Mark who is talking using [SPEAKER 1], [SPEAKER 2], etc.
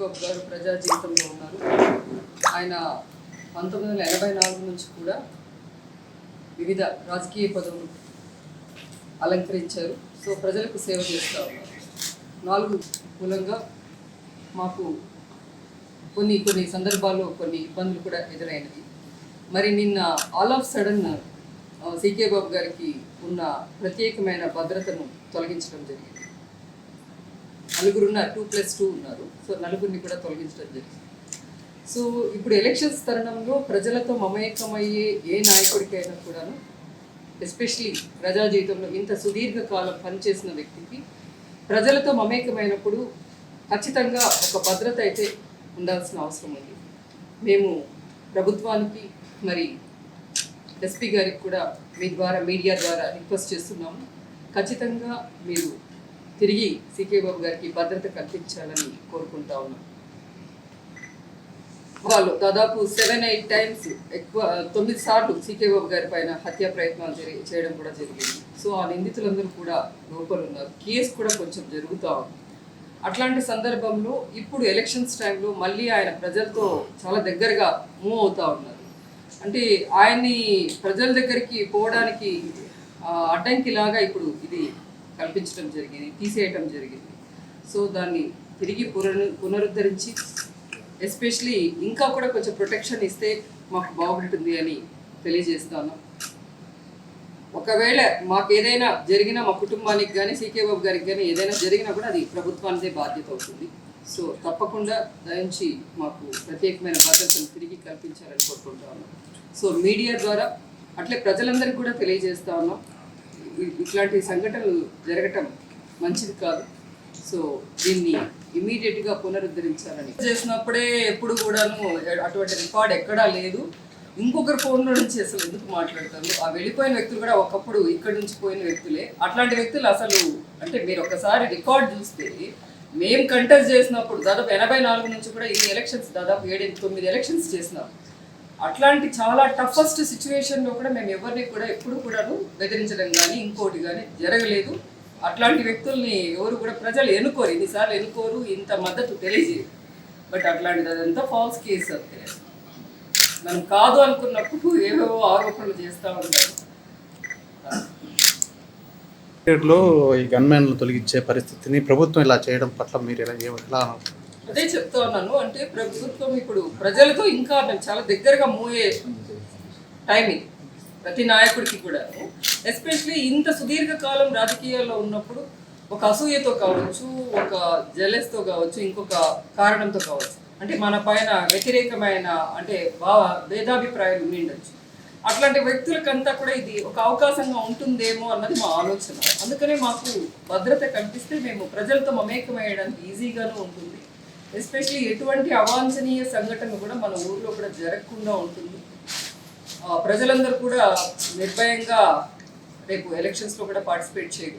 [SPEAKER 1] బాబు గారు ప్రజా జీవితంలో ఉన్నారు. ఆయన పంతొమ్మిది వందల ఎనభై నాలుగు నుంచి కూడా వివిధ రాజకీయ పదవులు అలంకరించారు. సో ప్రజలకు సేవ చేస్తూ ఉన్నారు. నాలుగు మూలంగా మాకు కొన్ని కొన్ని సందర్భాల్లో కొన్ని ఇబ్బందులు కూడా ఎదురైనవి. మరి నిన్న all of sudden CK Babu గారికి ఉన్న ప్రత్యేకమైన భద్రతను తొలగించడం జరిగింది. నలుగురు ఉన్నారు టూ ప్లస్ టూ ఉన్నారు. సో నలుగురిని కూడా తొలగించడం జరిగింది. సో ఇప్పుడు ఎలక్షన్స్ తరుణంలో ప్రజలతో మమేకమయ్యే ఏ నాయకుడికైనా కూడాను ఎస్పెషలీ ప్రజా జీవితంలో ఇంత సుదీర్ఘకాలం పనిచేసిన వ్యక్తికి ప్రజలతో మమేకమైనప్పుడు ఖచ్చితంగా ఒక భద్రత అయితే ఉండాల్సిన అవసరం ఉంది. మేము ప్రభుత్వానికి మరి ఎస్పీ గారికి కూడా మీ ద్వారా మీడియా ద్వారా రిక్వెస్ట్ చేస్తున్నాము. ఖచ్చితంగా మీరు తిరిగి సికే బాబు గారికి భద్రత కల్పించాలని కోరుకుంటా ఉన్నాం. వాళ్ళు దాదాపు సెవెన్ ఎయిట్ టైమ్స్ ఎక్కువ తొమ్మిది సార్లు సీకే బాబు గారి పైన హత్యా ప్రయత్నాలు జరిగి చేయడం కూడా జరిగింది. సో ఆ నిందితులందరూ కూడా లోపల ఉన్నారు. కేసు కూడా కొంచెం జరుగుతూ ఉంది. అట్లాంటి సందర్భంలో ఇప్పుడు ఎలక్షన్స్ టైంలో మళ్ళీ ఆయన ప్రజలతో చాలా దగ్గరగా మూవ్ అవుతూ ఉన్నారు. అంటే ఆయన్ని ప్రజల దగ్గరికి పోవడానికి అడ్డంకిలాగా ఇప్పుడు ఇది కల్పించడం జరిగింది తీసేయటం జరిగింది. సో దాన్ని తిరిగి పునరు పునరుద్ధరించి ఎస్పెషలీ ఇంకా కూడా కొంచెం ప్రొటెక్షన్ ఇస్తే మాకు బాగుంటుంది అని తెలియజేస్తాను. ఒకవేళ మాకు ఏదైనా జరిగినా మా కుటుంబానికి కానీ సీకే బాబు గారికి కానీ ఏదైనా జరిగినా కూడా అది ప్రభుత్వానిదే బాధ్యత అవుతుంది. సో తప్పకుండా దయించి మాకు ప్రత్యేకమైన భద్రతను తిరిగి కల్పించాలని కోరుకుంటా ఉన్నాం సో మీడియా ద్వారా అట్లే ప్రజలందరికీ కూడా తెలియజేస్తా ఉన్నాం. ఇట్లాంటి సంఘటనలు జరగటం మంచిది కాదు. సో దీన్ని ఇమీడియట్గా పునరుద్ధరించాలని. చేసినప్పుడే ఎప్పుడు కూడాను అటువంటి రికార్డ్ ఎక్కడా లేదు. ఇంకొకరి ఫోన్లో నుంచి అసలు ఎందుకు మాట్లాడతారు? ఆ వెళ్ళిపోయిన వ్యక్తులు కూడా ఒకప్పుడు ఇక్కడి నుంచి పోయిన వ్యక్తులే. అట్లాంటి వ్యక్తులు అసలు అంటే మీరు ఒకసారి రికార్డ్ చూస్తే మేము కంటెస్ట్ చేసినప్పుడు దాదాపు ఎనభై నాలుగు నుంచి కూడా ఇన్ని ఎలక్షన్స్ దాదాపు ఏడు తొమ్మిది ఎలక్షన్స్ చేసినాం. అట్లాంటి చాలా టఫెస్ట్ సిచ్యువేషన్లో కూడా మేము ఎవరిని కూడా ఎప్పుడు కూడాను బెదిరించడం కానీ ఇంకోటి కానీ జరగలేదు. అట్లాంటి వ్యక్తుల్ని ఎవరు కూడా ప్రజలు ఎన్నుకోరు ఇన్నిసార్లు ఎన్నుకోరు ఇంత మద్దతు తెలియజేయరు. బట్ అట్లాంటిది అదంతా ఫాల్స్ కేసు అంతే. మనం కాదు అనుకున్నప్పుడు ఏవేవో ఆరోపణలు చేస్తూ ఉంటారు
[SPEAKER 2] లో ఈ గన్మెన్లు తొలగించే పరిస్థితిని ప్రభుత్వం ఇలా చేయడం పట్ల మీరు ఎలా ఏ- ఎలా
[SPEAKER 1] అదే చెప్తా ఉన్నాను అంటే ప్రభుత్వం ఇప్పుడు ప్రజలతో ఇంకా మేము చాలా దగ్గరగా మూవ్ అయ్యే టైమింగ్ ప్రతి నాయకుడికి కూడా. ఎస్పెషలీ ఇంత సుదీర్ఘకాలం రాజకీయాల్లో ఉన్నప్పుడు ఒక అసూయతో కావచ్చు ఒక జెలెస్తో కావచ్చు ఇంకొక కారణంతో కావచ్చు. అంటే మన పైన వ్యతిరేకమైన అంటే భావ భేదాభిప్రాయాలు ఉండిండొచ్చు అట్లాంటి వ్యక్తులకంతా కూడా ఇది ఒక అవకాశంగా ఉంటుందేమో అన్నది మా ఆలోచన. అందుకనే మాకు భద్రత కల్పిస్తే మేము ప్రజలతో మమేకమయ్యడానికి ఈజీగానూ ఉంటుంది. ఎస్పెషలీ ఎటువంటి అవాంఛనీయ సంఘటన కూడా మన ఊర్లో కూడా జరగకుండా ఉంటుంది. ప్రజలందరూ కూడా నిర్భయంగా రేపు ఎలక్షన్స్లో కూడా పార్టిసిపేట్ చేయగలరు